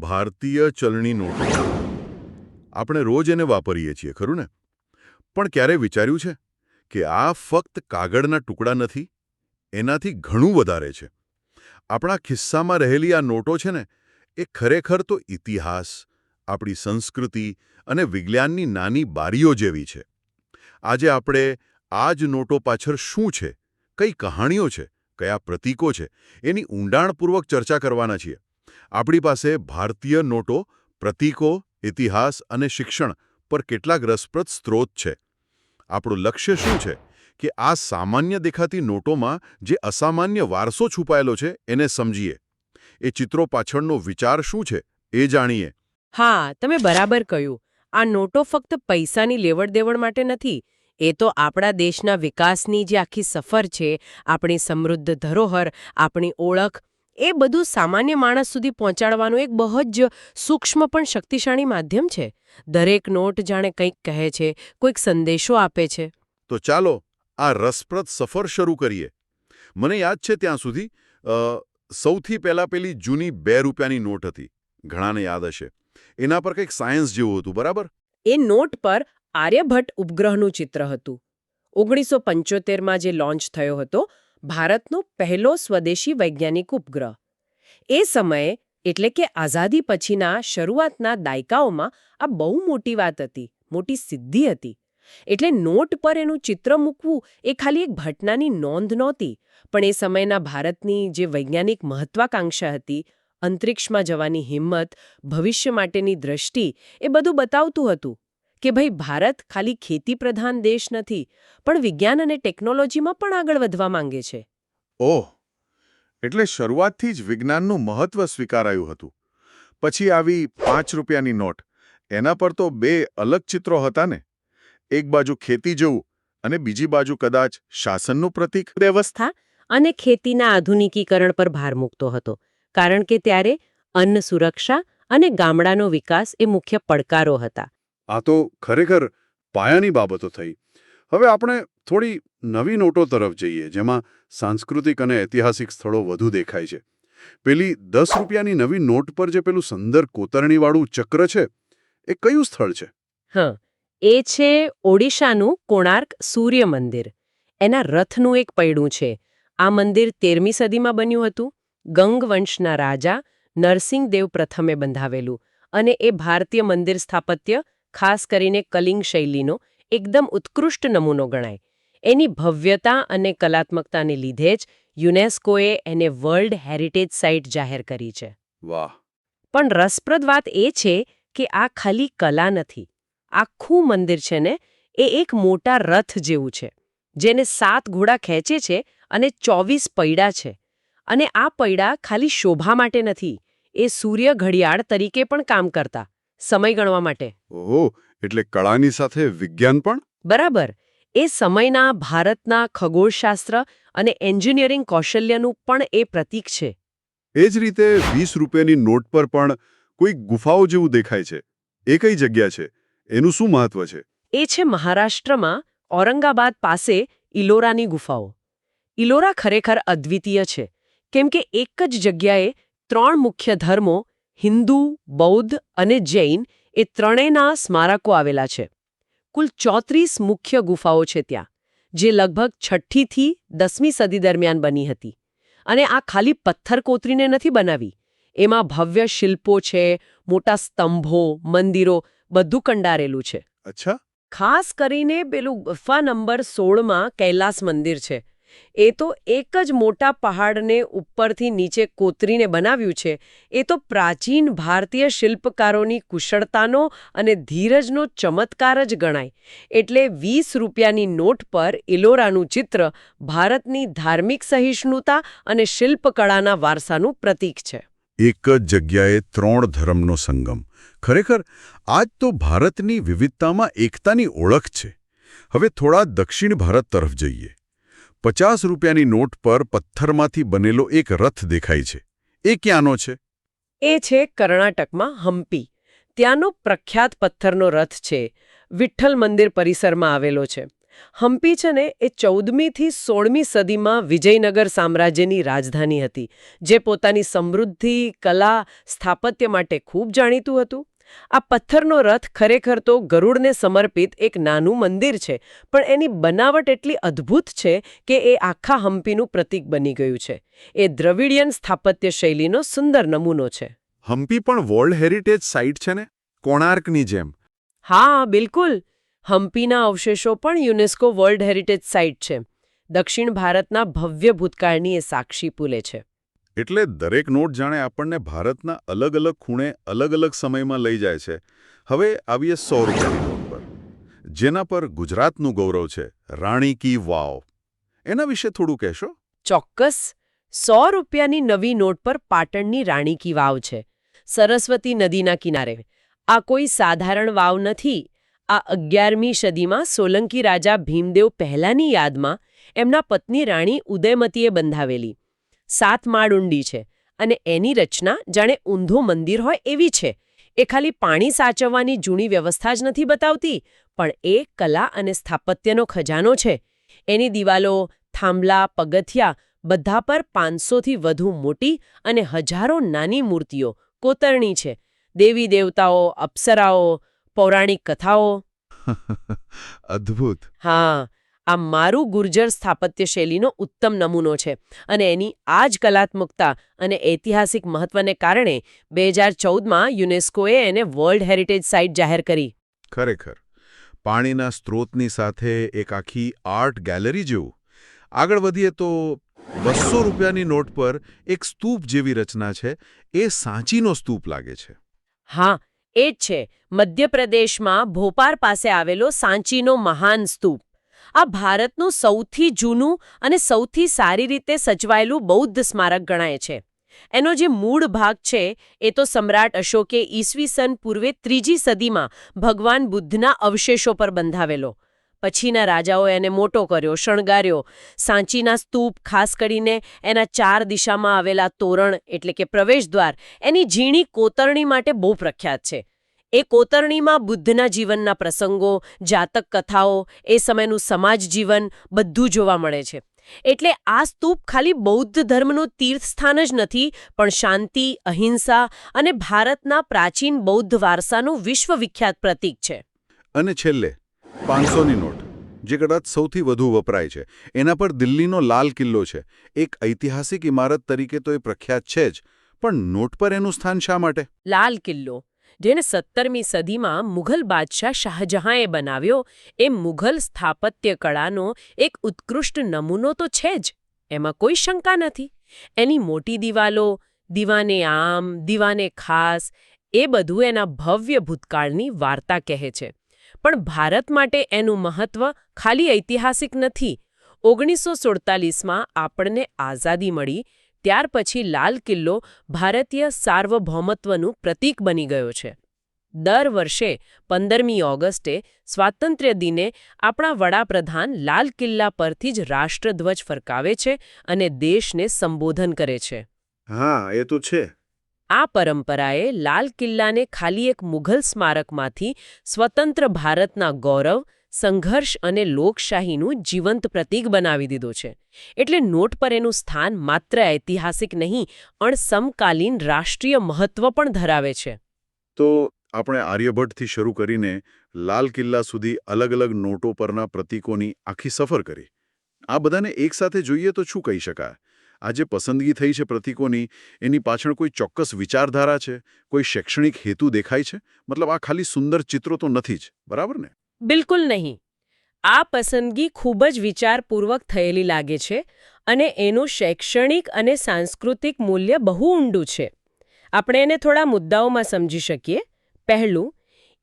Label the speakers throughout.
Speaker 1: ભારતીય ચલણી નોટો. આપણે રોજ એને વાપરીએ છીએ, ખરું ને? પણ ક્યારે વિચાર્યું છે કે આ ફક્ત કાગળના ટુકડા નથી, એનાથી ઘણું વધારે છે? આપણા ખિસ્સામાં રહેલી આ નોટો છે ને, એ ખરેખર તો ઇતિહાસ, આપણી સંસ્કૃતિ અને વિજ્ઞાનની નાની બારીઓ જેવી છે. આજે આપણે આ જ નોટો પાછળ શું છે, કઈ કહાણીઓ છે, કયા પ્રતીકો છે, એની ઊંડાણપૂર્વક ચર્ચા કરવાના છીએ. આપણી પાસે ભારતીય નોટો, પ્રતીકો, ઇતિહાસ અને શિક્ષણ પર કેટલાક રસપ્રદ સ્ત્રોત છે. આપણું લક્ષ્ય શું છે? કે આ સામાન્ય દેખાતી નોટોમાં જે અસામાન્ય વારસો છુપાયેલો છે, એને સમજીએ. એ ચિત્રો પાછળનો વિચાર શું છે, એ જાણીએ.
Speaker 2: હા, તમે બરાબર કહ્યું. આ નોટો ફક્ત પૈસાની લેવડ દેવડ માટે નથી, એ તો આપણા દેશના વિકાસની જે આખી સફર છે, આપણી સમૃદ્ધ ધરોહર, આપણી ઓળખ એ બધું સામાન્ય માણસ સુધી પહોંચાડવાનું એક બહુ જ સૂક્ષ્મ પણ શક્તિશાળી માધ્યમ છે. દરેક નોટ જાણે કંઈક કહે છે કોઈક સંદેશો આપે છે.
Speaker 1: તો ચાલો આ રસપ્રદ સફર શરૂ કરીએ. મને યાદ છે ત્યાં સુધી સૌથી પહેલાં પેલી જૂની બે રૂપિયાની નોટ હતી. ઘણાને યાદ હશે. એના પર કંઈક સાયન્સ જેવું હતું બરાબર?
Speaker 2: એ નોટ પર આર્યભટ્ટ ઉપગ્રહનું ચિત્ર હતું. ઓગણીસો પંચોતેરમાં જે લોન્ચ થયો હતો ભારતનો પહેલો સ્વદેશી વૈજ્ઞાનિક ઉપગ્રહ. એ સમયે, એટલે કે આઝાદી પછીના શરૂઆતના દાયકાઓમાં, આ બહુ મોટી વાત હતી, મોટી સિદ્ધિ હતી. એટલે નોટ પર એનું ચિત્ર મૂકવું એ ખાલી એક ઘટનાની નોંધ નહોતી, પણ એ સમયના ભારતની જે વૈજ્ઞાનિક મહત્વાકાંક્ષા હતી, અંતરિક્ષમાં જવાની હિંમત, ભવિષ્ય માટેની દ્રષ્ટિ, એ બધું બતાવતું હતું. કે ભાઈ ભારત ખાલી ખેતી પ્રધાન દેશ નથી પણ વિજ્ઞાન અને ટેકનોલોજીમાં પણ આગળ વધવા માંગે છે.
Speaker 1: ઓહ એટલે શરૂઆતથી જ વિજ્ઞાનનું મહત્વ સ્વીકારાયું હતું. પછી આવી પાંચ રૂપિયાની નોટ એના પર તો બે અલગ ચિત્રો હતા ને. એક બાજુ ખેતી જેવું અને બીજી બાજુ કદાચ શાસનનું પ્રતીક.
Speaker 2: વ્યવસ્થા અને ખેતીના આધુનિકીકરણ પર ભાર મૂકતો હતો કારણ કે ત્યારે અન્ન સુરક્ષા અને ગામડાનો વિકાસ એ મુખ્ય પડકારો હતા.
Speaker 3: આ તો ખરેખર પાયાની બાબતો થઈ. હવે આપણે થોડી નવી નોટો તરફ જઈએ, જેમાં સાંસ્કૃતિક અને ઐતિહાસિક સ્થળો વધુ દેખાય છે. પેલી દસ રૂપિયાની નવી નોટ પર જે પેલું સુંદર કોતરણીવાળું ચક્ર છે, એ કયું સ્થળ છે?
Speaker 2: હા, એ છે ઓડિશાનું કોણાર્ક સૂર્ય મંદિર. એના રથનું એક પૈડું છે. આ મંદિર તેરમી સદીમાં બન્યું હતું. ગંગવંશના રાજા નરસિંહદેવ પ્રથમે બંધાવેલું અને એ ભારતીય મંદિર સ્થાપત્ય ખાસ કરીને કલિંગ શૈલીનો એકદમ ઉત્કૃષ્ટ નમૂનો ગણાય. એની ભવ્યતા અને કલાત્મકતાને લીધે જ યુનેસ્કોએ એને વર્લ્ડ હેરિટેજ સાઇટ જાહેર કરી છે.
Speaker 3: વાહ.
Speaker 2: પણ રસપ્રદ વાત એ છે કે આ ખાલી કલા નથી. આખું મંદિર છે ને એ એક મોટા રથ જેવું છે જેને સાત ઘોડા ખેંચે છે અને ચોવીસ પૈડા છે. અને આ પૈડા ખાલી શોભા માટે નથી એ સૂર્ય ઘડિયાળ તરીકે પણ કામ કરતા. સમય ગણવા માટે.
Speaker 3: ઓહો એટલે કળાની સાથે વિજ્ઞાન પણ?
Speaker 2: બરાબર. એ સમયના ભારતના ખગોળશાસ્ત્ર અને એન્જિનિયરિંગ કૌશલ્યનું પણ એ પ્રતીક છે.
Speaker 3: એ જ રીતે વીસ રૂપિયાની નોટ પર પણ કોઈ ગુફાઓ જેવું દેખાય છે. એ કઈ જગ્યા છે? એનું શું મહત્વ છે?
Speaker 2: એ છે મહારાષ્ટ્રમાં ઔરંગાબાદ પાસે ઇલોરાની ગુફાઓ. ઇલોરા ખરેખર અદ્વિતીય છે કેમ કે એક જ જગ્યાએ ત્રણ મુખ્ય ધર્મો હિન્દુ બૌદ્ધ અને જૈન એ ત્રણેયના સ્મારકો આવેલા છે. કુલ ચોત્રીસ મુખ્ય ગુફાઓ છે ત્યાં જે લગભગ છઠ્ઠીથી દસમી સદી દરમિયાન બની હતી અને આ ખાલી પથ્થર કોતરીને નથી બનાવી એમાં ભવ્ય શિલ્પો છે મોટા સ્તંભો મંદિરો બધું કંડારેલું છે.
Speaker 3: અચ્છા.
Speaker 2: ખાસ કરીને પેલું ગુફા નંબર સોળમાં કૈલાસ મંદિર છે. એ તો એક જ મોટા પહાડને ઉપરથી નીચે કોતરીને બનાવ્યું છે. એ તો પ્રાચીન ભારતીય શિલ્પકારોની કુશળતાનો અને ધીરજનો ચમત્કાર જ ગણાય. એટલે વીસ રૂપિયાની નોટ પર ઇલોરાનું ચિત્ર ભારતની ધાર્મિક સહિષ્ણુતા અને શિલ્પકળાના વારસાનું પ્રતીક છે.
Speaker 3: એક જ જગ્યાએ ત્રણ ધર્મનો સંગમ. ખરેખર, આજ તો ભારતની વિવિધતામાં એકતાની ઓળખ છે. હવે થોડા દક્ષિણ ભારત તરફ જઈએ. પચાસ રૂપિયાની નોટ પર પથ્થરમાંથી બનેલો એક રથ દેખાય છે. એ ક્યાંનો છે?
Speaker 2: એ છે કર્ણાટકમાં હમ્પી. ત્યાંનો પ્રખ્યાત પથ્થરનો રથ છે. વિઠ્ઠલ મંદિર પરિસરમાં આવેલો છે. હમ્પી છે ને, એ ચૌદમીથી સોળમી સદીમાં વિજયનગર સામ્રાજ્યની રાજધાની હતી, જે પોતાની સમૃદ્ધિ, કલા, સ્થાપત્ય માટે ખૂબ જાણીતું હતું. આ પથ્થરનો રથ ખરેખર તો ગરુડને સમર્પિત એક નાનું મંદિર છે પણ એની બનાવટ એટલી અદ્ભુત છે કે એ આખા હમ્પીનું પ્રતીક બની ગયું છે. એ દ્રવિડિયન સ્થાપત્ય શૈલીનો સુંદર નમૂનો છે.
Speaker 1: હમ્પી પણ વર્લ્ડ હેરિટેજ સાઇટ છે ને? કોણાર્કની જેમ.
Speaker 2: હા બિલકુલ. હમ્પીના અવશેષો પણ યુનેસ્કો વર્લ્ડ હેરિટેજ સાઇટ છે. દક્ષિણ ભારતના ભવ્ય ભૂતકાળની એ સાક્ષી પુલે છે.
Speaker 1: એટલે દરેક નોટ જાણે આપણને ભારતના અલગ અલગ ખૂણે અલગ અલગ સમયમાં લઈ જાય છે. હવે આવીએ સો રૂપિયાની નોટ પર. જેના પર ગુજરાતનું ગૌરવ છે, રાણી કી વાવ. એના વિશે થોડું કહેશો?
Speaker 2: ચોક્કસ. સો રૂપિયાની નવી નોટ પર પાટણની રાણી કી વાવ છે. સરસ્વતી નદીના કિનારે. આ કોઈ સાધારણ વાવ નથી. આ અગિયારમી સદીમાં સોલંકી રાજા ભીમદેવ પહેલાની યાદમાં એમના પત્ની રાણી ઉદયમતીએ બંધાવેલી. સાત માળ ઊંડી છે અને એની રચના જાણે ઊંધું મંદિર હોય એવી છે. એ ખાલી પાણી સાચવવાની જૂની વ્યવસ્થા જ નથી બતાવતી પણ એ કલા અને સ્થાપત્યનો ખજાનો છે. એની દિવાલો થાંભલા પગથિયા બધા પર પાંચસોથી વધુ મોટી અને હજારો નાની મૂર્તિઓ કોતરણી છે. દેવી દેવતાઓ અપ્સરાઓ પૌરાણિક કથાઓ.
Speaker 1: અદ્ભુત.
Speaker 2: હા આ મારું ગુર્જર સ્થાપત્ય શૈલીનો ઉત્તમ નમૂનો છે અને એની આ જ કલાત્મકતા અને ઐતિહાસિક મહત્વને કારણે બે હજાર ચૌદમાં યુનેસ્કોએ એને વર્લ્ડ હેરિટેજ સાઇટ જાહેર કરી.
Speaker 1: ખરેખર પાણીના સ્ત્રોતની સાથે એક આખી આર્ટ ગેલેરી જેવું. આગળ વધીએ તો બસો રૂપિયાની નોટ પર એક સ્તૂપ જેવી રચના છે એ સાંચીનો સ્તૂપ લાગે છે.
Speaker 2: હા એ જ છે. મધ્યપ્રદેશમાં ભોપાર પાસે આવેલો સાંચીનો મહાન સ્તૂપ. આ ભારતનું સૌથી જૂનું અને સૌથી સારી રીતે સચવાયેલું બૌદ્ધ સ્મારક ગણાય છે. એનો જે મૂળ ભાગ છે, એ તો સમ્રાટ અશોકે ઈસવીસન પૂર્વે ત્રીજી સદીમાં ભગવાન બુદ્ધના અવશેષો પર બંધાવેલો. પછીના રાજાઓએ એને મોટો કર્યો, શણગાર્યો. સાંચીના સ્તૂપ, ખાસ કરીને એના ચાર દિશામાં આવેલા તોરણ, એટલે કે પ્રવેશદ્વાર, એની ઝીણી કોતરણી માટે બહુ પ્રખ્યાત છે. એ કોતરણીમાં બુદ્ધના જીવનના પ્રસંગો જાતક કથાઓ એ સમયનું સમાજ જીવન બધું જોવા મળે છે. એટલે આ સ્તૂપ ખાલી બૌદ્ધ ધર્મનું તીર્થસ્થાન જ નથી પણ શાંતિ અહિંસા અને ભારતના પ્રાચીન બૌદ્ધ વારસાનું વિશ્વવિખ્યાત પ્રતીક છે.
Speaker 1: અને છેલ્લે પાંચસોની નોટ જે કદાચ સૌથી વધુ વપરાય છે. એના પર દિલ્હીનો લાલ કિલ્લો છે. એક ઐતિહાસિક ઇમારત તરીકે તો એ પ્રખ્યાત છે જ પણ નોટ પર એનું સ્થાન શા માટે?
Speaker 2: લાલ કિલ્લો. જેને સત્તરમી સદીમાં મુઘલ બાદશાહ શાહજહાંએ બનાવ્યો, એ મુઘલ સ્થાપત્ય કળાનો એક ઉત્કૃષ્ટ નમૂનો તો છે જ, એમાં કોઈ શંકા નથી. એની મોટી દિવાલો, દીવાને આમ, દીવાને ખાસ, એ બધું એના ભવ્ય ભૂતકાળની વાર્તા કહે છે. પણ ભારત માટે એનું મહત્વ ખાલી ઐતિહાસિક નથી. ઓગણીસો સુડતાલીસમાં આપણને આઝાદી મળી ત્યાર પછી લાલ કિલ્લો ભારતીય સાર્વભૌમત્વનું પ્રતીક બની ગયો છે. દર વર્ષે પંદરમી ઓગસ્ટે સ્વાતંત્ર્ય દિને આપણા વડાપ્રધાન લાલ કિલ્લા પરથી જ રાષ્ટ્રધ્વજ ફરકાવે છે અને દેશને સંબોધન કરે છે.
Speaker 1: હા એ તો છે.
Speaker 2: આ પરંપરાએ લાલ કિલ્લાને ખાલી એક મુઘલ સ્મારકમાંથી સ્વતંત્ર ભારતના ગૌરવ સંઘર્ષ અને લોકશાહીનું જીવંત પ્રતીક બનાવી દીધો છે. એટલે નોટ પર એનું સ્થાન માત્ર ઐતિહાસિક નહીં પણ સમકાલીન રાષ્ટ્રીય મહત્વ પણ ધરાવે છે.
Speaker 1: તો આપણે આર્યભટ્ટથી શરૂ કરીને લાલ કિલ્લા સુધી અલગ અલગ નોટો પરના પ્રતીકોની આખી સફર કરી. આ બધાને એકસાથે જોઈએ તો શું કહી શકાય? આ જે પસંદગી થઈ છે પ્રતીકોની, એની પાછળ કોઈ ચોક્કસ વિચારધારા છે? કોઈ શૈક્ષણિક હેતુ દેખાય છે? મતલબ આ ખાલી સુંદર ચિત્રો તો નથી જ, બરાબર ને?
Speaker 2: બિલકુલ નહીં. આ પસંદગી ખૂબ જ વિચારપૂર્વક થયેલી લાગે છે અને એનું શૈક્ષણિક અને સાંસ્કૃતિક મૂલ્ય બહુ ઊંડું છે. આપણે એને થોડા મુદ્દાઓમાં સમજી શકીએ. પહેલું,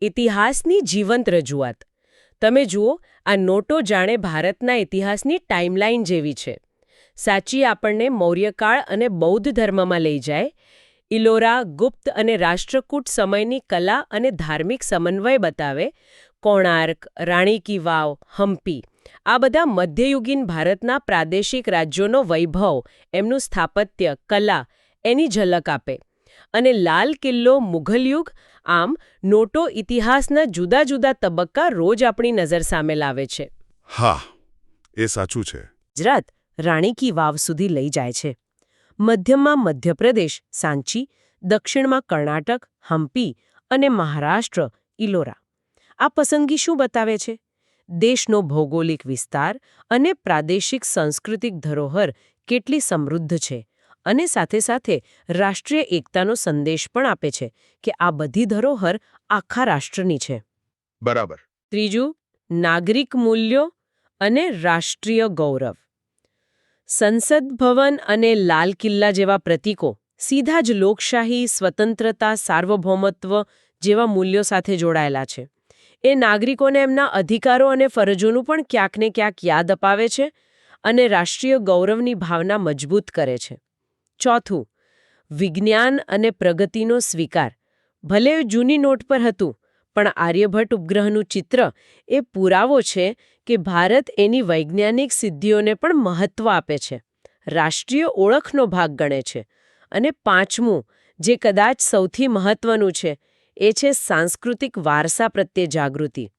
Speaker 2: ઇતિહાસની જીવંત રજૂઆત. તમે જુઓ, આ નોટો જાણે ભારતના ઇતિહાસની ટાઈમલાઈન જેવી છે. સાચી આપણને મૌર્યકાળ અને બૌદ્ધ ધર્મમાં લઈ જાય. ઇલોરા ગુપ્ત અને રાષ્ટ્રકૂટ સમયની કલા અને ધાર્મિક સમન્વય બતાવે. કોણાર્ક રાણી કી વાવ હમ્પી આ બધા મધ્યયુગીન ભારતના પ્રાદેશિક રાજ્યોનો વૈભવ એમનું સ્થાપત્ય કલા એની ઝલક આપે. અને લાલ કિલ્લો મુઘલ યુગ આમ નોટો ઇતિહાસના જુદા જુદા તબક્કા રોજ આપણી નજર સામે લાવે છે.
Speaker 4: હા એ સાચું છે.
Speaker 2: ગુજરાત રાણી કી વાવ સુધી લઈ જાય છે. મધ્યમાં મધ્યપ્રદેશ સાંચી દક્ષિણમાં કર્ણાટક હમ્પી અને મહારાષ્ટ્ર ઇલોરા. આ પસંદગી શું બતાવે છે? દેશનો ભૌગોલિક વિસ્તાર અને પ્રાદેશિક સાંસ્કૃતિક ધરોહર કેટલી સમૃદ્ધ છે અને સાથે સાથે રાષ્ટ્રીય એકતાનો સંદેશ પણ આપે છે કે આ બધી ધરોહર આખા રાષ્ટ્રની છે.
Speaker 4: બરાબર.
Speaker 2: ત્રીજું નાગરિક મૂલ્યો અને રાષ્ટ્રીય ગૌરવ. સંસદ ભવન અને લાલ કિલ્લા જેવા પ્રતીકો સીધા જ લોકશાહી સ્વતંત્રતા સાર્વભૌમત્વ જેવા મૂલ્યો સાથે જોડાયેલા છે. એ નાગરિકોને એમના અધિકારો અને ફરજોનું પણ ક્યાંક ને ક્યાંક યાદ અપાવે છે અને રાષ્ટ્રીય ગૌરવની ભાવના મજબૂત કરે છે. ચોથું, વિજ્ઞાન અને પ્રગતિનો સ્વીકાર. ભલે જૂની નોટ પર હતું, પણ આર્યભટ્ટ ઉપગ્રહનું ચિત્ર એ પુરાવો છે કે ભારત એની વૈજ્ઞાનિક સિદ્ધિઓને પણ મહત્વ આપે છે. રાષ્ટ્રીય ઓળખનો ભાગ ગણે છે. અને પાંચમું, જે કદાચ સૌથી મહત્વનું છે એ છે સાંસ્કૃતિક વારસા પ્રત્યે જાગૃતિ.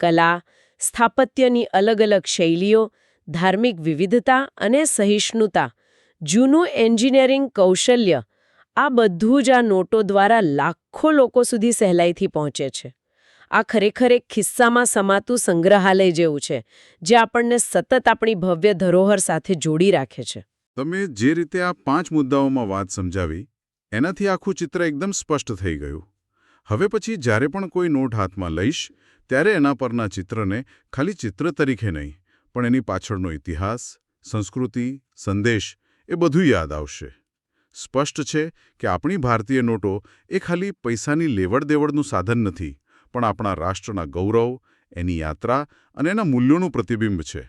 Speaker 2: કલા, સ્થાપત્યની અલગ અલગ શૈલીઓ, ધાર્મિક વિવિધતા અને સહિષ્ણુતા, જૂનું એન્જિનિયરિંગ કૌશલ્ય, આ બધું જ આ નોટો દ્વારા લાખો લોકો સુધી સહેલાઈથી પહોંચે છે. આ ખરેખર એક ખિસ્સામાં સમાતું સંગ્રહાલય જેવું છે, જે આપણને સતત આપણી ભવ્ય ધરોહર સાથે જોડી રાખે છે.
Speaker 1: તમે જે રીતે આ પાંચ મુદ્દાઓમાં વાત સમજાવી, એનાથી આખું ચિત્ર એકદમ સ્પષ્ટ થઈ ગયું. હવે પછી જ્યારે પણ કોઈ નોટ હાથમાં લઈશ, ત્યારે એના પરના ચિત્રને ખાલી ચિત્ર તરીકે નહીં, પણ એની પાછળનો ઇતિહાસ, સંસ્કૃતિ, સંદેશ એ બધું યાદ આવશે. સ્પષ્ટ છે કે આપણી ભારતીય નોટો એ ખાલી પૈસાની લેવડ દેવડનું સાધન નથી, પણ આપણા રાષ્ટ્રના ગૌરવ, એની યાત્રા અને એના મૂલ્યોનું પ્રતિબિંબ છે.